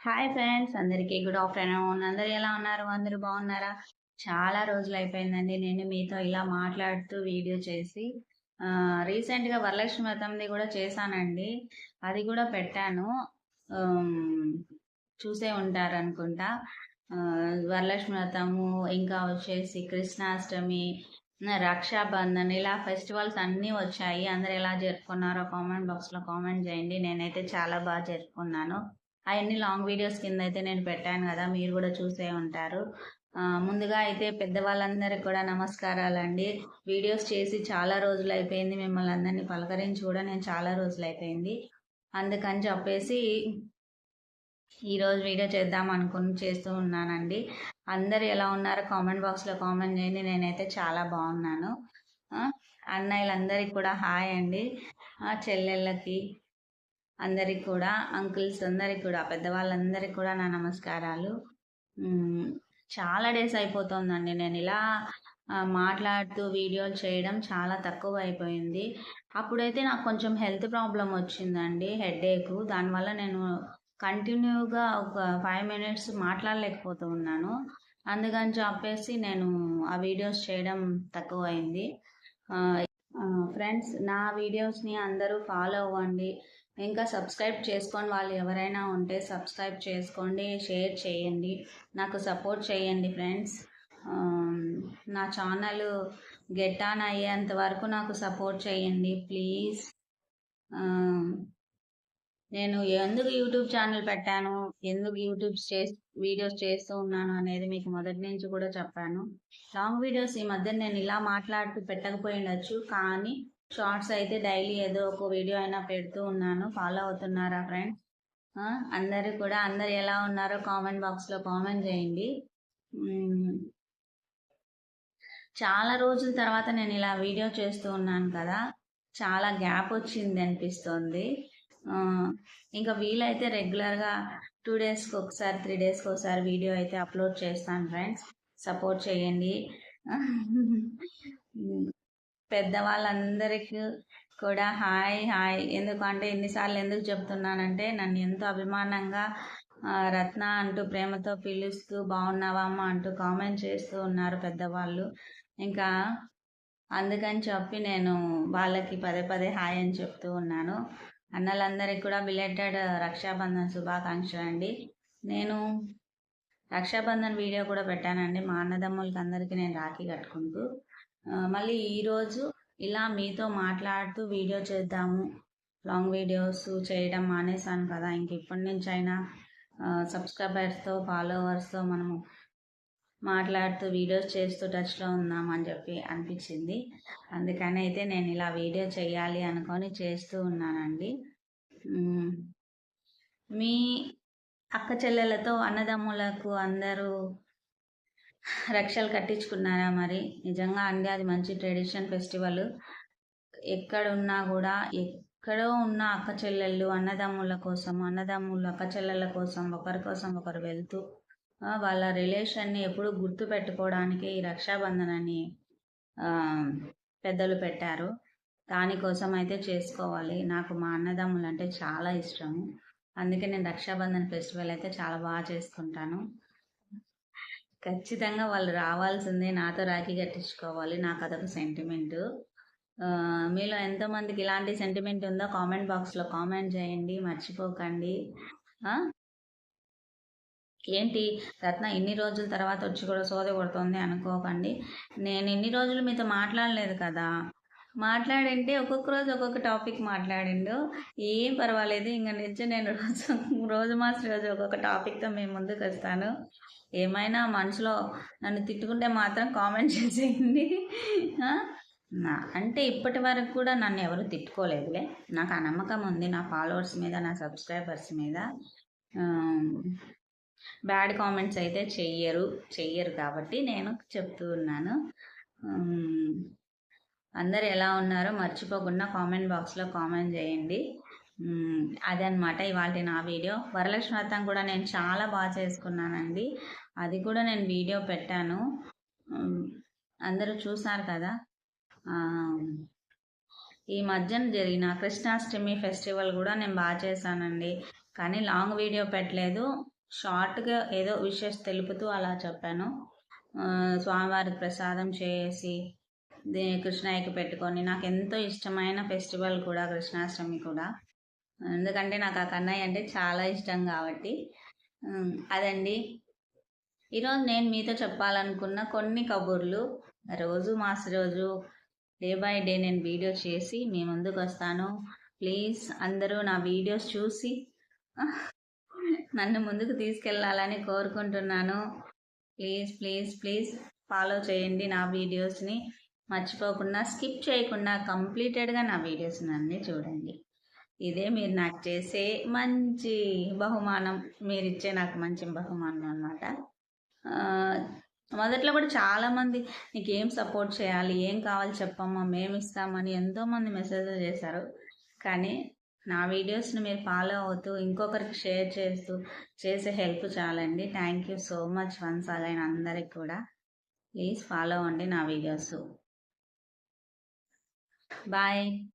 Hi friends అందరికీ good afternoon. అందరు ఎలా ఉన్నారు? అందరూ బాగున్నారా? చాలా రోజులు అయిపోయిందండి. నేను మీతో ఇలా మాట్లాడుతూ వీడియో చేసి రీసెంట్గా వరలక్ష్మి వ్రతంది కూడా చేశానండి. అది కూడా పెట్టాను. చూసే ఉంటారు అనుకుంటా. వరలక్ష్మి వ్రతము ఇంకా వచ్చేసి కృష్ణాష్టమి రక్షాబంధన్ ఇలా ఫెస్టివల్స్ అన్నీ వచ్చాయి. అందరు ఎలా జరుపుకున్నారో కామెంట్ బాక్స్లో కామెంట్ చేయండి. నేనైతే చాలా బాగా జరుపుకున్నాను. అవన్నీ లాంగ్ వీడియోస్ కింద అయితే నేను పెట్టాను కదా మీరు కూడా చూసే ఉంటారు. ముందుగా అయితే పెద్దవాళ్ళందరికీ కూడా నమస్కారాలండి. వీడియోస్ చేసి చాలా రోజులు అయిపోయింది మిమ్మల్ని అందరినీ పలకరించి కూడా నేను చాలా రోజులు అయిపోయింది అందుకని చెప్పేసి ఈరోజు వీడియో చేద్దాం అనుకుని చేస్తూ ఉన్నానండి. అందరు ఎలా ఉన్నారో కామెంట్ బాక్స్లో కామెంట్ చేయండి. నేనైతే చాలా బాగున్నాను. అన్నయ్యలందరికీ కూడా హాయ్ అండి. చెల్లెళ్ళకి అందరికి కూడా అంకుల్స్ అందరికి కూడా పెద్దవాళ్ళందరికీ కూడా నా నమస్కారాలు. చాలా డేస్ అయిపోతుందండి. నేను ఇలా మాట్లాడుతూ వీడియోలు చేయడం చాలా తక్కువ అయిపోయింది అప్పుడైతే నాకు కొంచెం హెల్త్ ప్రాబ్లం వచ్చిందండి హెడేక్ దానివల్ల నేను కంటిన్యూగా ఒక ఫైవ్ మినిట్స్ మాట్లాడలేకపోతూ ఉన్నాను. అందుకని చెప్పేసి నేను ఆ వీడియోస్ చేయడం తక్కువ అయింది ఫ్రెండ్స్ నా వీడియోస్ని అందరూ ఫాలో అవ్వండి. ఇంకా సబ్స్క్రైబ్ చేసుకొని వాళ్ళు ఎవరైనా ఉంటే సబ్స్క్రైబ్ చేసుకోండి షేర్ చేయండి నాకు సపోర్ట్ చేయండి ఫ్రెండ్స్. నా ఛానల్ గెట్ ఆన్ అయ్యేంత వరకు నాకు సపోర్ట్ చేయండి ప్లీజ్. నేను ఎందుకు యూట్యూబ్ ఛానల్ పెట్టాను ఎందుకు యూట్యూబ్ చేసి వీడియోస్ చేస్తూ ఉన్నాను అనేది మీకు మొదటి నుంచి కూడా చెప్పాను. లాంగ్ వీడియోస్ ఈ మధ్య నేను ఇలా మాట్లాడుతూ పెట్టకపోయిండొచ్చు కానీ షార్ట్స్ అయితే డైలీ ఏదో ఒక వీడియో అయినా పెడుతూ ఉన్నాను. ఫాలో అవుతున్నారా ఫ్రెండ్స్ అందరు కూడా అందరు ఎలా ఉన్నారో కామెంట్ బాక్స్లో కామెంట్ చేయండి. చాలా రోజుల తర్వాత నేను ఇలా వీడియో చేస్తూ ఉన్నాను కదా. చాలా గ్యాప్ వచ్చింది అనిపిస్తుంది. ఇంకా వీలైతే రెగ్యులర్గా టూ డేస్కి ఒకసారి త్రీ డేస్కి ఒకసారి వీడియో అయితే అప్లోడ్ చేస్తాను ఫ్రెండ్స్ సపోర్ట్ చేయండి. పెద్దవాళ్ళందరికీ కూడా హాయ్ హాయ్. ఎందుకంటే ఎన్నిసార్లు ఎందుకు చెప్తున్నానంటే నన్ను ఎంతో అభిమానంగా రత్న అంటూ ప్రేమతో పిలుస్తూ బాగున్నావా అమ్మ అంటూ కామెంట్ చేస్తూ ఉన్నారు పెద్దవాళ్ళు. ఇంకా అందుకని చెప్పి నేను వాళ్ళకి పదే పదే హాయ్ అని చెప్తూ ఉన్నాను. అన్నలందరికీ కూడా బిలేటెడ్ రక్షాబంధన్ శుభాకాంక్షలు అండి. నేను రక్షాబంధన్ వీడియో కూడా పెట్టానండి. మా అన్నదమ్ములకి అందరికీ నేను రాఖీ కట్టుకుంటూ మళ్ళీ ఈరోజు ఇలా మీతో మాట్లాడుతూ వీడియో చేద్దాము. లాంగ్ వీడియోస్ చేయడం మానేసాను కదా. ఇంక ఇప్పటి నుంచి అయినా సబ్స్క్రైబర్స్తో ఫాలోవర్స్తో మనము మాట్లాడుతూ వీడియోస్ చేస్తూ టచ్లో ఉందామని చెప్పి అనిపించింది. అందుకని అయితే నేను ఇలా వీడియో చేయాలి అనుకొని చేస్తూ ఉన్నానండి. మీ అక్క చెల్లెలతో అన్నదమ్ములకు అందరూ రక్షలు కట్టించుకున్నారా మరి? నిజంగా అండి అది మంచి ట్రెడిషన్ ఫెస్టివల్. ఎక్కడున్నా కూడా ఎక్కడో ఉన్న అక్క చెల్లెళ్ళు అన్నదమ్ముల కోసం అన్నదమ్ములు అక్క చెల్లెళ్ళ కోసం ఒకరి కోసం ఒకరు వెళ్తూ వాళ్ళ రిలేషన్ని ఎప్పుడు గుర్తు పెట్టుకోవడానికి ఈ రక్షాబంధన్ అని పెద్దలు పెట్టారు. దానికోసం అయితే చేసుకోవాలి. నాకు మా అన్నదమ్ములు అంటే చాలా ఇష్టము. అందుకే నేను రక్షాబంధన్ ఫెస్టివల్ అయితే చాలా బాగా చేసుకుంటాను. ఖచ్చితంగా వాళ్ళు రావాల్సిందే నాతో రాఖీ కట్టించుకోవాలి. నాకు అదొక సెంటిమెంట్ మీలో ఎంతమందికి ఇలాంటి సెంటిమెంట్ ఉందో కామెంట్ బాక్స్లో కామెంట్ చేయండి మర్చిపోకండి. ఏంటి? రత్న ఇన్ని రోజుల తర్వాత వచ్చి కూడా సోద కొడుతుంది అనుకోకండి. నేను ఇన్ని రోజులు మీతో మాట్లాడలేదు కదా. మాట్లాడింటే ఒక్కొక్క రోజు ఒక్కొక్క టాపిక్ మాట్లాడిండు. ఏం పర్వాలేదు ఇంకా నిజం నేను రోజు రోజు మాస్ రోజు ఒక్కొక్క టాపిక్తో మేము ముందుకు వస్తాను. ఏమైనా మనసులో నన్ను తిట్టుకుంటే మాత్రం కామెంట్ చేసేయండి. అంటే ఇప్పటి వరకు కూడా నన్ను ఎవరు తిట్టుకోలేదులే. నాకు ఆ నమ్మకం ఉంది నా ఫాలోవర్స్ మీద నా సబ్స్క్రైబర్స్ మీద. బ్యాడ్ కామెంట్స్ అయితే చెయ్యరు చెయ్యరు కాబట్టి నేను చెప్తూ ఉన్నాను. అందరు ఎలా ఉన్నారో మర్చిపోకుండా కామెంట్ బాక్స్లో కామెంట్ చేయండి. అదనమాట ఇవాళ నా వీడియో. వరలక్ష్మి వ్రతం కూడా నేను చాలా బాగా చేసుకున్నానండి. అది కూడా నేను వీడియో పెట్టాను. అందరూ చూసారు కదా? ఈ మధ్యన జరిగిన కృష్ణాష్టమి ఫెస్టివల్ కూడా నేను బాగా చేశానండి. కానీ లాంగ్ వీడియో పెట్టలేదు. షార్ట్గా ఏదో విషెస్ తెలుపుతూ అలా చెప్పాను. స్వామివారికి ప్రసాదం చేసి దే పెట్టుకొని నాకు ఎంతో ఇష్టమైన ఫెస్టివల్ కూడా కృష్ణాష్టమి కూడా. ఎందుకంటే నాకు ఆ కన్నయ్య అంటే చాలా ఇష్టం కాబట్టి. అదండి. ఈరోజు నేను మీతో చెప్పాలనుకున్న కొన్ని కబుర్లు. రోజు మాస్ రోజు డే బై డే నేను వీడియో చేసి మీ ముందుకు వస్తాను. ప్లీజ్ అందరూ నా వీడియోస్ చూసి నన్ను ముందుకు తీసుకెళ్ళాలని కోరుకుంటున్నాను. ప్లీజ్ ప్లీజ్ ప్లీజ్ ఫాలో చేయండి నా వీడియోస్ని. మర్చిపోకుండా స్కిప్ చేయకుండా కంప్లీటెడ్గా నా వీడియోస్ని అన్నీ చూడండి. ఇదే మీరు నాకు చేసే మంచి బహుమానం. మీరు ఇచ్చే నాకు మంచి బహుమానం అనమాట మొదట్లో కూడా చాలామంది నీకు ఏం సపోర్ట్ చేయాలి? ఏం కావాలి చెప్పమ్మా? మేము ఇస్తామని ఎంతోమంది మెసేజ్లు చేశారు. కానీ నా వీడియోస్ని మీరు ఫాలో అవుతూ ఇంకొకరికి షేర్ చేస్తూ చేసే హెల్ప్ చాలండి. Thank you so much once again అందరికి కూడా. ప్లీజ్ ఫాలో అవ్వండి నా వీడియోస్. Bye.